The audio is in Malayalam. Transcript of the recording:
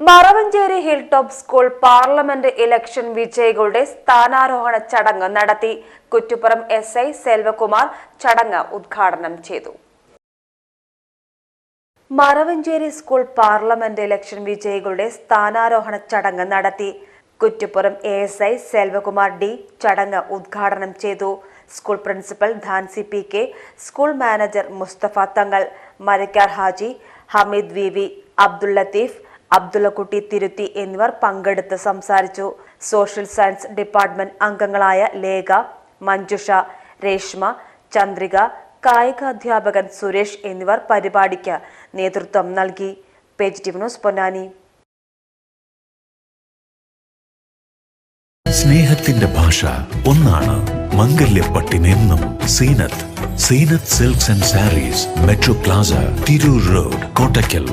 Maravanchery hill top school parliament election വിജയികളുടെ സ്ഥാനാരോഹണ ചടങ്ങ് നടത്തി. കുറ്റിപ്പുറം എസ് ഐ സെൽവകുമാർ ചടങ്ങ് ഉദ്ഘാടനം ചെയ്തു. മറവഞ്ചേരി സ്കൂൾ പാർലമെന്റ് ഇലക്ഷൻ വിജയികളുടെ സ്ഥാനാരോഹണ ചടങ്ങ് നടത്തി. Kuttippuram A S I Selvakumar D ചടങ്ങ് ഉദ്ഘാടനം ചെയ്തു. School principal Dhansi P K school manager Mustafa Thangal Marakkar Haji Hameed V V Abdul Latheef Abdullakutty Thirutthi എന്നിവർ പങ്കെടുത്ത് സംസാരിച്ചു. സോഷ്യൽ സയൻസ് ഡിപ്പാർട്ട്മെന്റ് അംഗങ്ങളായ ലേഖ മഞ്ജുഷ രേഷ്മ ചന്ദ്രിക കായിക അധ്യാപകൻ സുരേഷ് എന്നിവർ പരിപാടിക്ക് നേതൃത്വം നൽകി. Page TV news Ponnani. സ്നേഹത്തിന്റെ ഭാഷ ഒന്നാണ് മംഗല്യപ്പട്ടിനെന്നും Seenath. Seenath silks and sarees metro plaza Tirur road Kottakkal.